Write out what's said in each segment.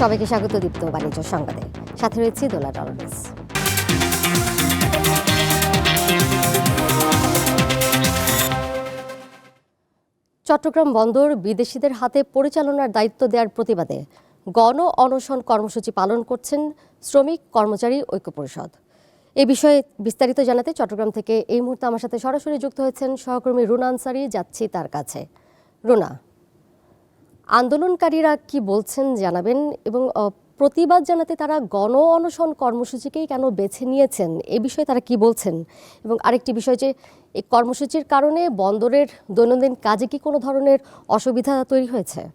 সবাইকে স্বাগত দীপ্ত বাণিজ্য সংবাদে। সাথে রয়েছে দোলা টলারেন্স চট্টগ্রাম বন্দর বিদেশিদের হাতে পরিচালনার দায়িত্ব দেওয়ার প্রতিবাদে গণ অনশন কর্মসূচি পালন করছেন শ্রমিক কর্মচারী ঐক্য পরিষদ। এ বিষয়ে বিস্তারিত জানাতে চট্টগ্রাম থেকে এই মুহূর্তে আমার সাথে সরাসরি যুক্ত হয়েছেন সহকর্মী রুনা আনসারি, যাচ্ছি তার কাছে। রুনা আন্দোলনকারীরা কি বলছেন জানাবেন এবং প্রতিবাদ জানাতে তারা গণ অনশন কর্মসূচিকেই কেন বেছে নিয়েছেন? এ বিষয়ে তারা কি বলছেন? এবং আরেকটি বিষয় যে, এই কর্মসূচির কারণে বন্দরের দৈনন্দিন কাজে কি কোনো ধরনের অসুবিধা তৈরি হয়েছে উন্নতি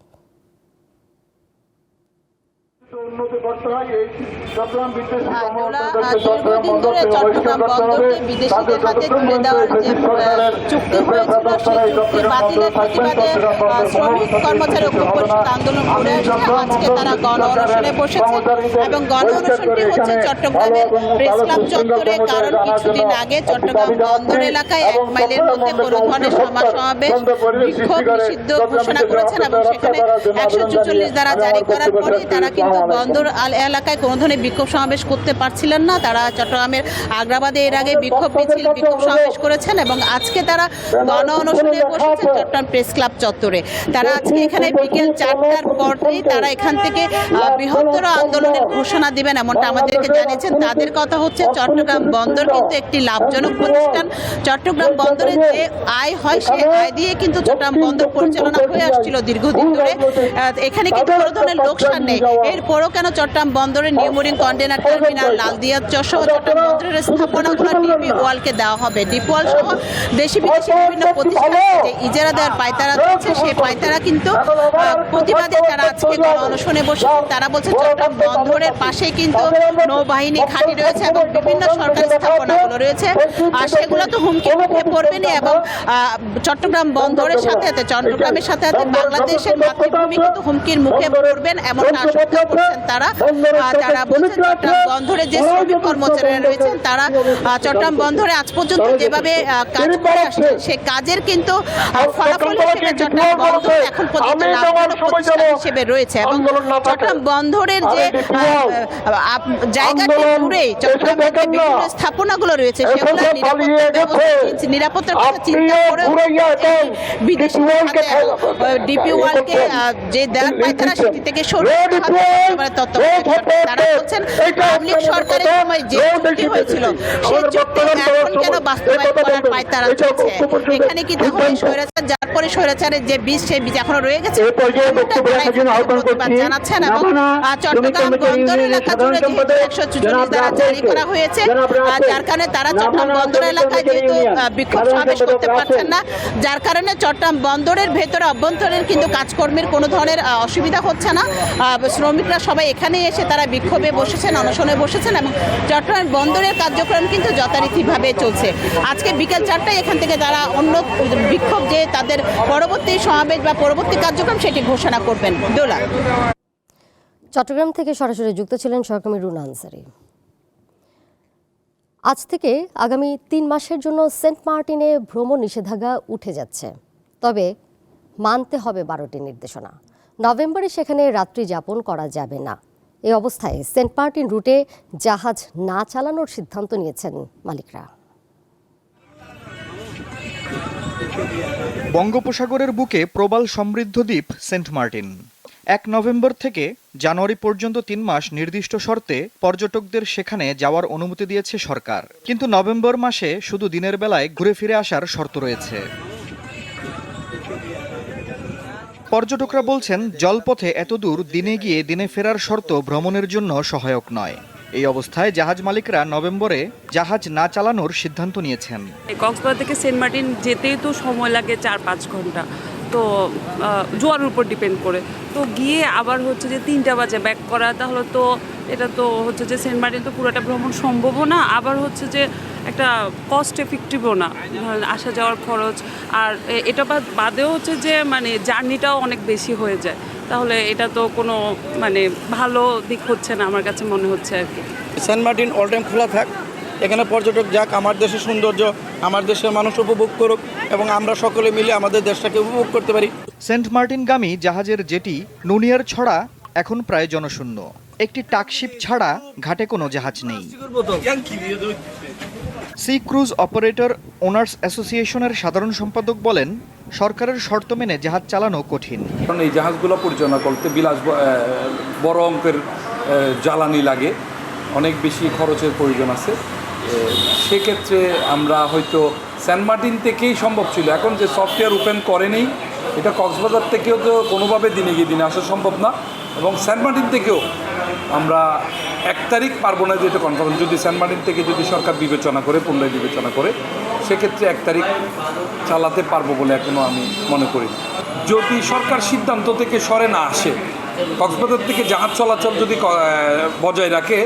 করতে হয় এই চট্টগ্রাম বিদেশি আর ওরা কর্মকর্তাদেরকে আহ, চট্টগ্রাম দীর্ঘদিন বন্দরকে ধরে বহিষ্কার চট্টগ্রাম করতে হবে। বন্দরকে তাদের বিদেশিদের হাতে তুলে দেওয়ার যে চুক্তি হয়েছিল সেই চুক্তি বাতিলের প্রতিবাদে শ্রমিক কর্মচারী ঐক্য পরিষদ আন্দোলন করে আসছে আজকে তারা গণ অনশনে বসেছে এবং গণ অনশনটি হচ্ছে চট্টগ্রামের প্রেস ক্লাব চত্বরে কারণ কিছুদিন আগে চট্টগ্রাম বন্দর এলাকায় এক মাইলের মধ্যে কোনো ধরনের সমাজ সমাবেশ বিক্ষোভ নিষিদ্ধ ঘোষণা করেছেন এবং সেখানে একশো চুচল্লিশ দ্বারা জারি করার পরে তারা কিন্তু বন্দর এলাকায় কোনো ধরনের বিক্ষোভ সমাবেশ করতে পারছিলেন না। তারা চট্টগ্রামের আগ্রাবাদে এর আগে বিক্ষোভ মিছিল বিক্ষোভ সমাবেশ করেছেন এবং আজকে তারা গণ অনশনে বসেছেন চট্টগ্রাম প্রেস ক্লাব চত্বরে। তারা আজকে এখানে বিকেল চারটার পরেই তারা এখান থেকে বৃহত্তর আন্দোলনের ঘোষণা দিবেন এমনটা আমাদেরকে জানিয়েছেন। তাদের কথা হচ্ছে চট্টগ্রাম বন্দর কিন্তু একটি লাভজনক প্রতিষ্ঠান। চট্টগ্রাম বন্দরে যে আয় হয় সেই আয় দিয়ে কিন্তু চট্টগ্রাম বন্দর পরিচালনা হয়ে আসছিল দীর্ঘদিন ধরে। এখানে কিন্তু কোনো ধরনের লোকসান নেই। এরপরও কেন চট্টগ্রাম বন্দরের new mooring container terminal, Laldia চসহ Chattogram বন্দরের স্থাপনাগুলো ডিপি ওয়ালকে দেওয়া হবে। ডিপি ওয়াল সহ দেশি বিদেশি বিভিন্ন প্রতিষ্ঠান যে ইজারা দেওয়ার পায়তারা দিচ্ছে সেই পায়তারা কিন্তু প্রতিবাদে তারা আজকে অনশনে বসে তারা বলছে চট্টগ্রাম বন্দরের পাশেই কিন্তু নৌবাহিনী ঘাঁটি রয়েছে এবং বিভিন্ন সরকারি স্থাপনাগুলো রয়েছে। আর সেগুলো তো হুমকি মুখে পড়বেনি এবং চট্টগ্রাম বন্দরের সাথে সাথে, চট্টগ্রামের সাথে সাথে বাংলাদেশের মাতৃভূমি কিন্তু হুমকির মুখে পড়বেন এমনটা আশঙ্কা করছেন তারা তারা বলছেন চট্টগ্রাম বন্দরে যে শ্রমিক কর্মচারীরা রয়েছেন তারা চট্টগ্রাম বন্দরে আজ পর্যন্ত যেভাবে কাজ করে আসছেন সে কাজের কিন্তু ফলাফল হিসেবে চট্টগ্রাম বন্দর এখন পর্যন্ত লাভজনক প্রতিষ্ঠান হিসেবে রয়েছে। এবং চট্টগ্রাম বন্দরের যে জায়গাটি ঘুরে চট্টগ্রামের যে বিভিন্ন স্থাপনাগুলো রয়েছে সেগুলো নিরাপত্তার কথা চিন্তা করে বিদেশি ডিপি ওয়ালকে যে দেওয়ার পায়তারা সেটি থেকে সরে যেতে হবে একেবারে তত্ত্বাবধায়ক সরকার। তারা বলছেন পাবলিক সরকারের সময় যে চুক্তি হয়েছিল সেই চুক্তি এখন কেন বাস্তবায়ন করার পায়তারা চলছে এখানে কি তাহলে স্বৈরাচার যার পরে স্বৈরাচারের যে বীজ সেই বীজ এখনও রয়ে গেছে। জানাচ্ছেন এবং চট্টগ্রাম বন্দর এলাকা জুড়ে যেহেতু একশো চুচল্লিশ দ্বারা জারি করা হয়েছে জনাব আর রাসেল। যার কারণে তারা চট্টগ্রাম বন্দর এলাকায় যেহেতু বিক্ষোভ সমাবেশ করতে পারছেন না যার কারণে চট্টগ্রাম বন্দরের ভেতরে অভ্যন্তরীণ কিন্তু কাজকর্মের কোনো ধরনের অসুবিধা হচ্ছে না আহ, শ্রমিকরা সবাই এখানে এসে তারা বিক্ষোভে বসেছেন, অনশনে বসেছেন এবং চট্টগ্রাম বন্দরের কার্যক্রম কিন্তু যথারীতিভাবে চলছে। আজকে বিকেল চারটায় এখান থেকে তারা অন্য বিক্ষোভ যে তাদের পরবর্তী সমাবেশ বা পরবর্তী কার্যক্রম সেটি ঘোষণা করবেন। দোলা। চট্টগ্রাম থেকে সরাসরি যুক্ত ছিলেন সহকর্মী রুনা আনসারি। আজ থেকে আগামী তিন মাসের জন্য সেন্ট মার্টিনে ভ্রমণ নিষেধাজ্ঞা উঠে যাচ্ছে। তবে মানতে হবে বারোটি নির্দেশনা। নভেম্বরে সেখানে রাত্রি যাপন করা যাবে না। এই অবস্থায় সেন্ট মার্টিন রুটে জাহাজ না চালানোর সিদ্ধান্ত নিয়েছেন মালিকরা। বঙ্গোপসাগরের বুকে প্রবাল সমৃদ্ধ দ্বীপ সেন্ট মার্টিন। এক নভেম্বর থেকে জানুয়ারি পর্যন্ত তিন মাস নির্দিষ্ট শর্তে পর্যটকদের সেখানে যাওয়ার অনুমতি দিয়েছে সরকার। কিন্তু নভেম্বর মাসে শুধু দিনের বেলায় ঘুরে ফিরে আসার শর্ত রয়েছে। পর্যটকরা বলছেন, জলপথে এত দূর দিনে গিয়ে দিনে ফেরার শর্ত ভ্রমণের জন্য সহায়ক নয়। এই অবস্থায় জাহাজ মালিকরা নভেম্বরে জাহাজ না চালানোর সিদ্ধান্ত নিয়েছেন। কক্সবাজার থেকে সেন্ট মার্টিন যেতেই তো সময় লাগে চার পাঁচ ঘণ্টা। তো জোয়ারের উপর ডিপেন্ড করে। তো গিয়ে আবার হচ্ছে যে তিনটা বাজে ব্যাক করা, তাহলে তো এটা তো হচ্ছে যে সেন্ট মার্টিন তো পুরোটা ভ্রমণ সম্ভবও না, আবার হচ্ছে যে একটা কস্ট এফেক্টিভও না। আসা যাওয়ার খরচ, আর এটা বাদ- বাদেও হচ্ছে যে মানে জার্নিটাও অনেক বেশি হয়ে যায়। তাহলে এটা তো কোনো মানে ভালো দিক হচ্ছে না, আমার কাছে মনে হচ্ছে আর কি। সেন্ট মার্টিন অল টাইম খোলা থাক, এখানে পর্যটক যাক, আমার দেশের সৌন্দর্য আমার দেশের মানুষ উপভোগ করুক এবং আমরা সকলে মিলে আমাদের দেশটাকে উপভোগ করতে পারি। সেন্ট মার্টিনগামী জাহাজের জেটি নুনিয়ার ছড়া এখন প্রায় জনশূন্য। একটি টাকশিপ ছাড়া ঘাটে কোনো জাহাজ নেই। সি ক্রুজ অপারেটর ওনার্স অ্যাসোসিয়েশনের সাধারণ সম্পাদক বলেন সরকারের শর্ত মেনে জাহাজ চালানো কঠিন। কারণ এই জাহাজগুলো পরিচালনা করতে বিলাস বড় অঙ্কের জ্বালানি লাগে। অনেক বেশি খরচের প্রয়োজন আছে। সেক্ষেত্রে আমরা হয়তো সেন্ট মার্টিন থেকেই সম্ভব ছিল। এখন যে সফটওয়্যার ওপেন করেনি এটা কক্সবাজার থেকেও তো কোনোভাবে দিনে গিয়ে দিনে আসা সম্ভব না এবং সেন্ট মার্টিন থেকেও আমরা এক তারিখ পারব না যেটা কনফার্ম যদি সেন্ট মার্টিন থেকে যদি সরকার বিবেচনা করে, পুনরায় বিবেচনা করে, সেক্ষেত্রে এক তারিখ চালাতে পারব বলে এখনও আমি মনে করি যদি সরকার সিদ্ধান্ত থেকে সরে না আসে কক্সবাজার থেকে জাহাজ চলাচল যদি বজায় রাখে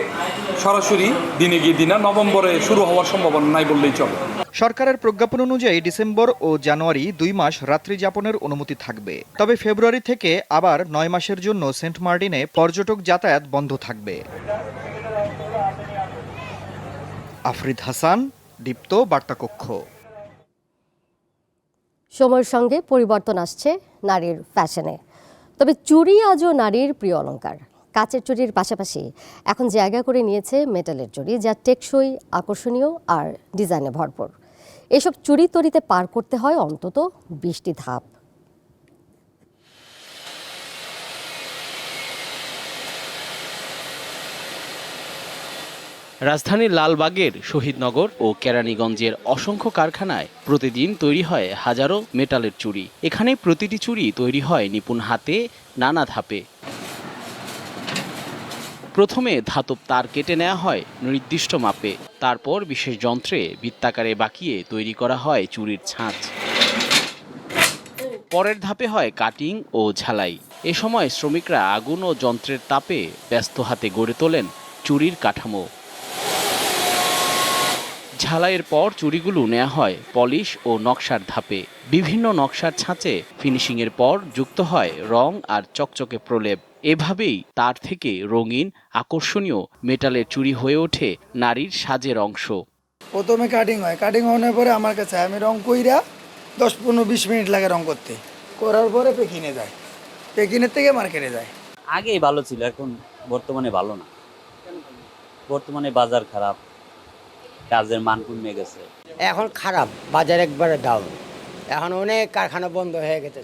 সরাসরি দিনে গিয়ে দিনা নভেম্বরে শুরু হওয়ার সম্ভাবনা নাই বললেই চলে। সরকারের প্রজ্ঞাপন অনুযায়ী ডিসেম্বর ও জানুয়ারি দুই মাস রাত্রি যাপনের অনুমতি থাকবে। তবে ফেব্রুয়ারি থেকে আবার নয় মাসের জন্য সেন্ট মার্টিনে পর্যটক যাতায়াত বন্ধ থাকবে। আফরিদ হাসান দীপ্ত বার্তাকক্ষ। সময়ের সঙ্গে পরিবর্তন আসছে নারীর ফ্যাশনে। তবে চুরি আজও নারীর প্রিয় অলঙ্কার কাচের চুরির পাশাপাশি এখন জায়গা করে নিয়েছে মেটালের চুড়ি যা টেকসই, আকর্ষণীয় আর ডিজাইনে ভরপুর। এসব চুরি তরিতে পার করতে হয় অন্তত বিশটি ধাপ। রাজধানীর লালবাগের শহীদনগর ও কেরানীগঞ্জের অসংখ্য কারখানায় প্রতিদিন তৈরি হয় হাজারো মেটালের চুড়ি এখানে প্রতিটি চুড়ি তৈরি হয় নিপুণ হাতে, নানা ধাপে। প্রথমে ধাতব তার কেটে নেওয়া হয় নির্দিষ্ট মাপে। তারপর বিশেষ যন্ত্রে বৃত্তাকারে বাঁকিয়ে তৈরি করা হয় চুড়ির ছাঁচ। পরের ধাপে হয় কাটিং ও ঝালাই। এ সময় শ্রমিকরা আগুন ও যন্ত্রের তাপে ব্যস্ত হাতে গড়ে তোলেন চুরির কাঠামো। ঝালাইয়ের পর চুড়িগুলো নেওয়া হয় পলিশ ও নকশার ধাপে। বিভিন্ন নকশার ছাঁচে ফিনিশিংয়ের পর যুক্ত হয় রং আর চকচকে প্রলেপ। এভাবেই তার থেকে রঙিন আকর্ষণীয় মেটালের চুড়ি হয়ে ওঠে নারীর সাজের অংশ। প্রথমে কাটিং হয়। কাটিং হওয়ার পরে আমার কাছে আমি রং কইরা দশ পনেরো বিশ মিনিট লাগে রং করতে। করার পরে পেকিনে যায়। পেকিনের থেকে মার্কেটে যায়। আগেই ভালো ছিল এখন বর্তমানে ভালো না। বর্তমানে বাজার খারাপ। কাজের মান কমে গেছে। এখন খারাপ বাজার একবারে ডাউন এখন অনেক কারখানা বন্ধ হয়ে গেছে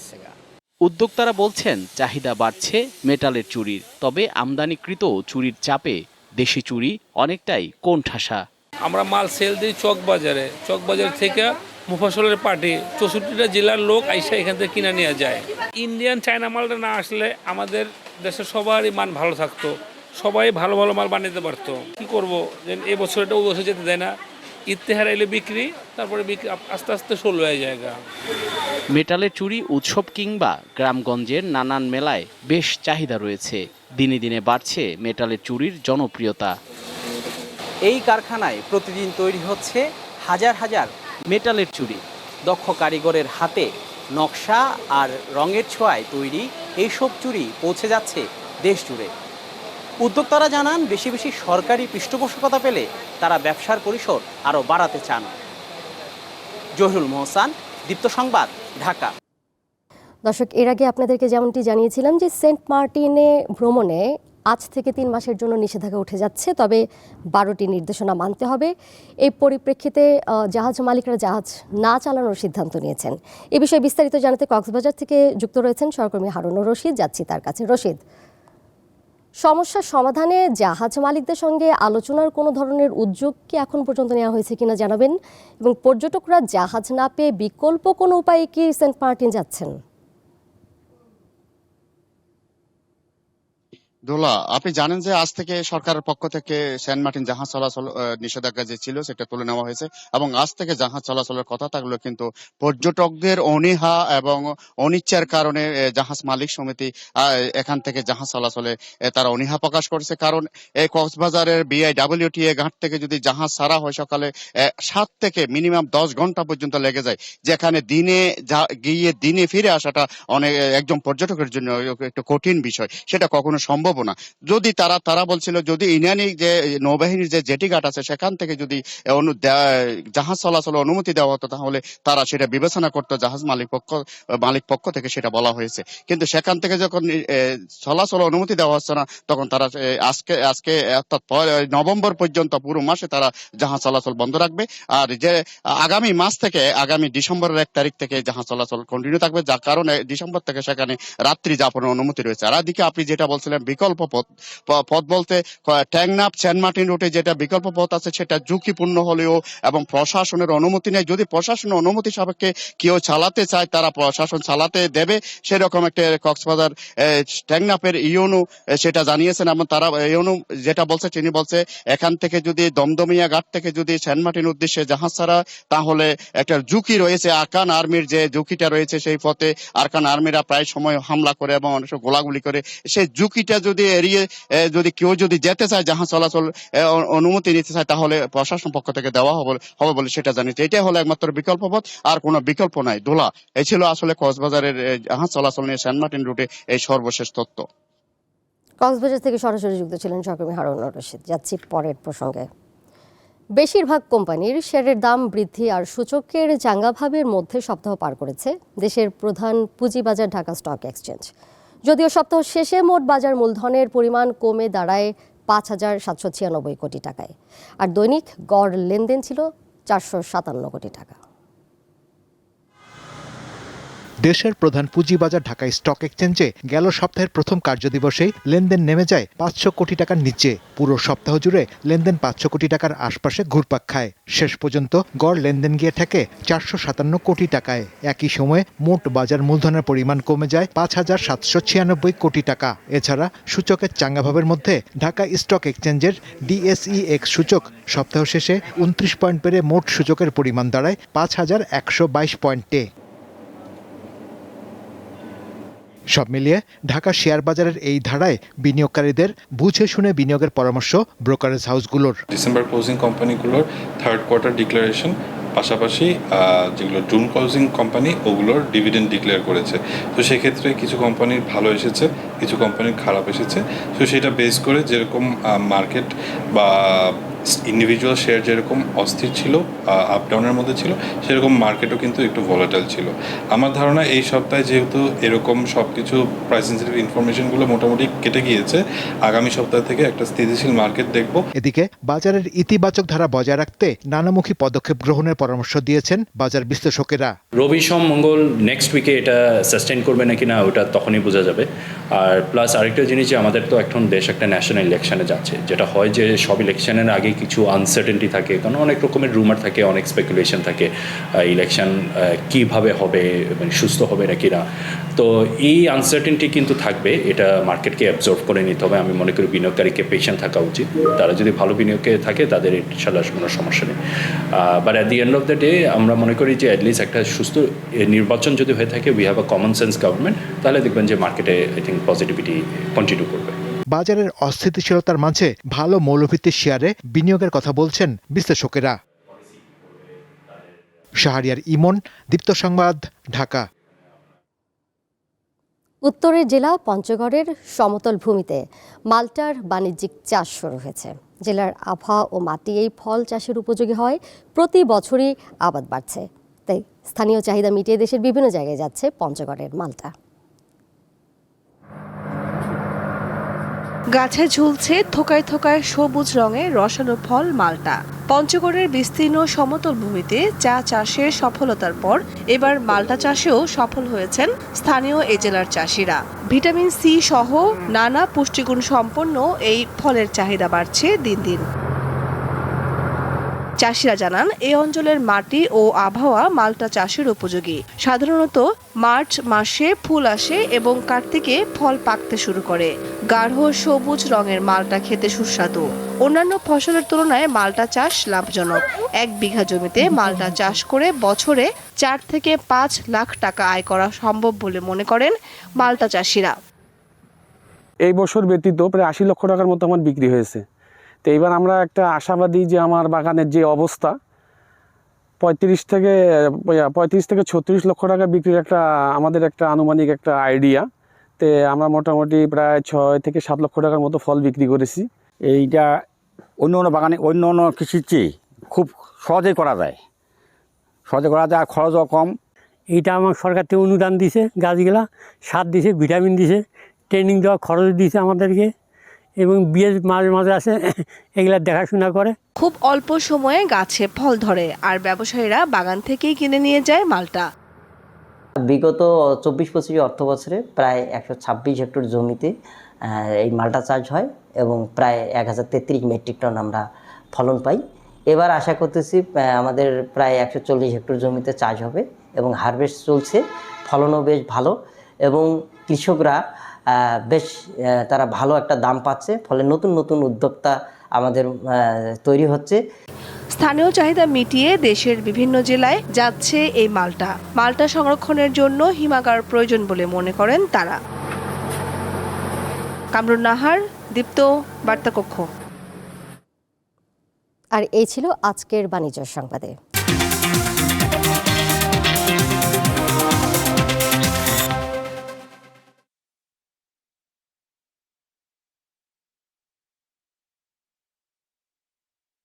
উদ্যোক্তারা বলছেন চাহিদা বাড়ছে মেটালের চুরির। তবে আমদানিকৃত চুরির চাপে দেশি চুরি অনেকটাই কোণঠাসা। আমরা মাল সেল দিই চক বাজারে চক বাজার থেকে মুফাসলের পার্টি চৌষট্টিটা জেলার লোক আইসা এখান থেকে কিনে নিয়ে যায়। ইন্ডিয়ান চায়না মালটা না আসলে আমাদের দেশের সবারই মান ভালো থাকতো। সবাই ভালো ভালো মাল বানাতে পারতো। কি করব? যে এই বছর এটা ও বছর যেতে দেয় না। ইত্তেহার এলে বিক্রি তারপরে বিক্রি আস্তে আস্তে ষোলো হয়ে যায় মেটালের চুরি উৎসব কিংবা গ্রামগঞ্জের নানান মেলায় বেশ চাহিদা রয়েছে। দিনে দিনে বাড়ছে মেটালের চুরির জনপ্রিয়তা। এই কারখানায় প্রতিদিন তৈরি হচ্ছে হাজার হাজার মেটালের চুরি। দক্ষ কারিগরের হাতে নকশা আর রঙের ছোঁয়ায় তৈরি এইসব চুরি পৌঁছে যাচ্ছে দেশ জুড়ে উদ্যোক্তারা জানান, বেশি বেশি সরকারি পৃষ্ঠপোষকতা পেলে তারা ব্যবসার পরিসর আরও বাড়াতে চান। জহিরুল মোহসান, দীপ্ত সংবাদ, ঢাকা। দর্শক, এর আগে আপনাদেরকে যেমনটি জানিয়েছিলাম যে সেন্ট মার্টিনে ভ্রমণে আজ থেকে তিন মাসের জন্য নিষেধাজ্ঞা উঠে যাচ্ছে, তবে বারোটি নির্দেশনা মানতে হবে। এই পরিপ্রেক্ষিতে জাহাজ মালিকরা জাহাজ না চালানোর সিদ্ধান্ত নিয়েছেন। এ বিষয়ে বিস্তারিত জানাতে কক্সবাজার থেকে যুক্ত রয়েছেন সহকর্মী হারুনুর রশিদ, যাচ্ছি তার কাছে। রশিদ সমস্যার সমাধানে জাহাজ মালিকদের সঙ্গে আলোচনার কোনো ধরনের উদ্যোগ কি এখন পর্যন্ত নেওয়া হয়েছে কিনা জানাবেন এবং পর্যটকরা জাহাজ না পেয়ে বিকল্প কোনো উপায়ে কি সেন্ট মার্টিন যাচ্ছেন? দোলা, আপনি জানেন যে আজ থেকে সরকারের পক্ষ থেকে সেন্ট মার্টিন জাহাজ চলাচল নিষেধাজ্ঞা যে ছিল সেটা তুলে নেওয়া হয়েছে এবং আজ থেকে জাহাজ চলাচলের কথা থাকলেও কিন্তু পর্যটকদের অনীহা এবং অনিচ্ছার কারণে জাহাজ মালিক সমিতি এখান থেকে জাহাজ চলাচলে তারা অনীহা প্রকাশ করেছে। কারণ এই কক্সবাজারের বিআইডাব্লিউটিএ ঘাট থেকে যদি জাহাজ ছাড়া হয় সকালে সাত থেকে মিনিমাম দশ ঘণ্টা পর্যন্ত লেগে যায়, যেখানে দিনে গিয়ে দিনে ফিরে আসাটা অনেক একজন পর্যটকের জন্য একটু কঠিন বিষয়। সেটা কখনো সম্ভব হব না। যদি তারা তারা বলছিল, যদি ইনানি যে নৌবাহিনীর যে জেটি ঘাট আছে, সেখান থেকে যদি জাহাজ চলাচল অনুমতি দেওয়া হতো, তাহলে তারা সেটা বিবেচনা করতো, জাহাজ মালিক পক্ষ মালিক পক্ষ থেকে সেটা বলা হয়েছে। কিন্তু সেখান থেকে যখন চলাচল অনুমতি দেওয়া হচ্ছে না, তখন তারা আজকে আজকে অর্থাৎ নভেম্বর পর্যন্ত পুরো মাসে তারা জাহাজ চলাচল বন্ধ রাখবে। আর যে আগামী মাস থেকে, আগামী ডিসেম্বরের এক তারিখ থেকে জাহাজ চলাচল কন্টিনিউ থাকবে, যার কারণে ডিসেম্বর থেকে সেখানে রাত্রি যাপনের অনুমতি রয়েছে। আর এদিকে আপনি যেটা বলছিলেন, বিকল্প পথ। পথ বলতে ট্যাংনাপ সেন্ট মার্টিন রুটে যেটা বিকল্প পথ আছে, সেটা ঝুঁকিপূর্ণ হলেও এবং প্রশাসনের অনুমতি নেই। যদি প্রশাসনের অনুমতি সাপেক্ষে কেউ চালাতে চায়, তারা প্রশাসন চালাতে দেবে। সেরকম একটা কক্সবাজার ট্যাংনাপের ইউনু সেটা জানিয়েছেন এবং তারা ইউনু যেটা বলছে, তিনি বলছে, এখান থেকে যদি দমদমিয়া ঘাট থেকে যদি সেন্ট মার্টিন উদ্দেশ্যে জাহাজ ছাড়া, তাহলে একটা ঝুঁকি রয়েছে। আরকান আর্মির যে ঝুঁকিটা রয়েছে সেই পথে আরকান আর্মিরা প্রায় সময় হামলা করে এবং অনেক গোলাগুলি করে। সেই ঝুঁকিটা যদি এড়িয়ে যদি কেউ যদি যেতে চায় জাহাজ চলাচল অনুমতি নিতে চায়, তাহলে প্রশাসন পক্ষ থেকে দেওয়া হবে হবে বলে সেটা জানিয়েছে। এটাই হলো একমাত্র বিকল্প পথ আর কোনো বিকল্প নাই। দোলা এই ছিল আসলে কক্সবাজারের জাহাজ চলাচল নিয়ে সেন্ট মার্টিন রুটে এই সর্বশেষ তথ্য। কক্সবাজার থেকে সরাসরি যুক্ত ছিলেন সহকর্মী হারুন রশিদ। যাচ্ছি পরের প্রসঙ্গে। বেশিরভাগ কোম্পানির শেয়ারের দাম বৃদ্ধি আর সূচকের চাঙ্গাভাবের মধ্যে সপ্তাহ পার করেছে দেশের প্রধান পুঁজিবাজার ঢাকা স্টক এক্সচেঞ্জ। যদিও সপ্তাহ শেষে মোট বাজার মূলধনের পরিমাণ কমে দাঁড়ায় পাঁচ হাজার সাতশো ছিয়ানব্বই কোটি টাকায়। আর দৈনিক গড় লেনদেন ছিল চারশো সাতান্ন কোটি টাকা। দেশের প্রধান পুঁজিবাজার ঢাকা স্টক এক্সচেঞ্জে গেল সপ্তাহের প্রথম কার্যদিবসেই লেনদেন নেমে যায় পাঁচশো কোটি টাকার নিচে। পুরো সপ্তাহ জুড়ে লেনদেন পাঁচশো কোটি টাকার আশপাশে ঘুরপাক খায়। শেষ পর্যন্ত গড় লেনদেন গিয়ে থাকে চারশো সাতান্ন কোটি টাকায়। একই সময়ে মোট বাজার মূলধনের পরিমাণ কমে যায় পাঁচ হাজার সাতশো ছিয়ানব্বই কোটি টাকা। এছাড়া সূচকের চাঙ্গাভাবের মধ্যে ঢাকা স্টক এক্সচেঞ্জের ডিএসই এক্স সূচক সপ্তাহ শেষে উনত্রিশ পয়েন্ট পেরে মোট সূচকের পরিমাণ দাঁড়ায় পাঁচ হাজার একশো বাইশ পয়েন্টে। সব মিলিয়ে ঢাকা শেয়ার বাজারের এই ধারায় বিনিয়োগকারীদের বুঝে শুনে বিনিয়োগের পরামর্শ ব্রোকারেজ হাউসগুলোর। ডিসেম্বর ক্লোজিং কোম্পানিগুলোর থার্ড কোয়ার্টার ডিক্লারেশন পাশাপাশি যেগুলো জুন ক্লোজিং কোম্পানি, ওগুলোর ডিভিডেন্ড ডিক্লেয়ার করেছে। তো সেক্ষেত্রে কিছু কোম্পানির ভালো এসেছে, কিছু কোম্পানির খারাপ এসেছে। তো সেটা বেস করে যেরকম মার্কেট বা ইন্ডিভিজুয়াল শেয়ার যেরকম অস্থির ছিল আপ ডাউনের মধ্যে ছিল সেরকম মার্কেটও কিন্তু একটু ভলাটাইল ছিল। আমার ধারণা এই সপ্তাহে যেহেতু এরকম সব কিছু প্রাইস সেন্সিটিভ ইনফরমেশনগুলো মোটামুটি কেটে গিয়েছে আগামী সপ্তাহ থেকে একটা স্থিতিশীল মার্কেট দেখব। এদিকে বাজারের ইতিবাচক ধারা বজায় রাখতে নানামুখী পদক্ষেপ গ্রহণের পরামর্শ দিয়েছেন বাজার বিশ্লেষকেরা। রবি সোম মঙ্গল নেক্সট উইকে এটা সাস্টেন করবে নাকি না ওটা তখনই বোঝা যাবে। আর প্লাস আরেকটা জিনিস যে আমাদের তো এখন দেশ একটা ন্যাশনাল ইলেকশনে যাচ্ছে যেটা হয় যে সব ইলেকশনের আগে কিছু আনসার্টেনটি থাকে, কারণ অনেক রকমের রুমার থাকে, অনেক স্পেকুলেশন থাকে ইলেকশন কীভাবে হবে মানে সুস্থ হবে নাকি না। তো এই আনসার্টেনটি কিন্তু থাকবে, এটা মার্কেটকে অ্যাবজর্ভ করে নিতে হবে। আমি মনে করি বিনিয়োগকারীকে পেশেন্ট থাকা উচিত। তারা যদি ভালো বিনিয়োগে থাকে, তাদের ইনশাল্লাহ কোনো সমস্যা নেই। But at the end of the day আমরা মনে করি যে অ্যাটলিস্ট একটা সুস্থ নির্বাচন যদি হয়ে থাকে we have a common sense government তাহলে দেখবেন যে মার্কেটে আই থিঙ্ক পজিটিভিটি কন্টিনিউ করবে। বাজারের অস্থিতিশীলতার মাঝে ভালো মৌলভিত্তির শেয়ারে বিনিয়োগের কথা বলছেন বিশ্লেষকেরা। শাহরিয়ার ইমন, দীপ্ত সংবাদ, ঢাকা। উত্তরের জেলা পঞ্চগড়ের সমতল ভূমিতে মাল্টার বাণিজ্যিক চাষ শুরু হয়েছে। জেলার আবহাওয়া ও মাটি এই ফল চাষের উপযোগী হয়, প্রতি বছরই আবাদ বাড়ছে। তাই স্থানীয় চাহিদা মিটিয়ে দেশের বিভিন্ন জায়গায় যাচ্ছে পঞ্চগড়ের মালটা। গাছে ঝুলছে থোকায় থোকায় সবুজ রঙের রসানো ফল মালটা। পঞ্চগড়ের বিস্তীর্ণ সমতল ভূমিতে চা চাষের সফলতার পর এবার মালটা চাষেও সফল হয়েছেন স্থানীয় এ জেলার চাষিরা। ভিটামিন সি সহ নানা পুষ্টিগুণ সম্পন্ন এই ফলের চাহিদা বাড়ছে দিন দিন। চাষিরা জানান এই অঞ্চলের মাটি ও আবহাওয়া মালটা চাষের উপযোগী। সাধারণত মার্চ মাসে ফুল আসে এবং কার্তিকে ফল পাকতে শুরু করে। গাঢ় সবুজ রঙের মালটা খেতে সুস্বাদু। অন্যান্য ফসলের তুলনায় মালটা চাষ লাভজনক। এক বিঘা জমিতে মালটা চাষ করে বছরে চার থেকে পাঁচ লাখ টাকা আয় করা সম্ভব বলে মনে করেন মালটা চাষিরা। এই বছর ব্যতীত প্রায় আশি লক্ষ টাকার মতো আমার বিক্রি হয়েছে। তো এইবার আমরা একটা আশাবাদী যে আমার বাগানের যে অবস্থা পঁয়ত্রিশ থেকে পঁয়ত্রিশ থেকে ছত্রিশ লক্ষ টাকা বিক্রির একটা আমাদের একটা আনুমানিক একটা আইডিয়া তে আমরা মোটামুটি প্রায় ছয় থেকে সাত লক্ষ টাকার মতো ফল বিক্রি করেছি। এইটা অন্য অন্য বাগানে অন্য অন্য কৃষির চেয়ে খুব সহজেই করা যায়। সহজে করা যায় আর খরচও কম। এইটা আমার সরকার থেকে অনুদান দিছে গাছগুলা সার দিছে ভিটামিন দিছে ট্রেনিং দেওয়া খরচ দিছে আমাদেরকে। এবং বিয়ে মাঝে মাঝে আসে এগুলা দেখাশোনা করে। খুব অল্প সময়ে গাছে ফল ধরে আর ব্যবসায়ীরা বাগান থেকেই কিনে নিয়ে যায় মালটা। বিগত চব্বিশ পঁচিশ অর্থ বছরে প্রায় একশো ছাব্বিশ হেক্টর জমিতে এই মালটা চাষ হয় এবং প্রায় এক হাজার তেত্রিশ মেট্রিক টন আমরা ফলন পাই। এবার আশা করতেছি আমাদের প্রায় একশো চল্লিশ হেক্টর জমিতে চাষ হবে এবং হারভেস্ট চলছে। ফলনও বেশ ভালো এবং কৃষকরা বেশ তারা ভালো একটা দাম পাচ্ছে ফলে নতুন নতুন উদ্যোক্তা আমাদের তৈরি হচ্ছে। স্থানীয় চাহিদা মিটিয়ে দেশের বিভিন্ন জেলায় যাচ্ছে এই মালটা। মালটা সংরক্ষণের জন্য হিমাগার প্রয়োজন বলে মনে করেন তারা। কামরুন নাহার দীপ্ত বার্তাকক্ষ। আর এই ছিল আজকের বাণিজ্য সংবাদে।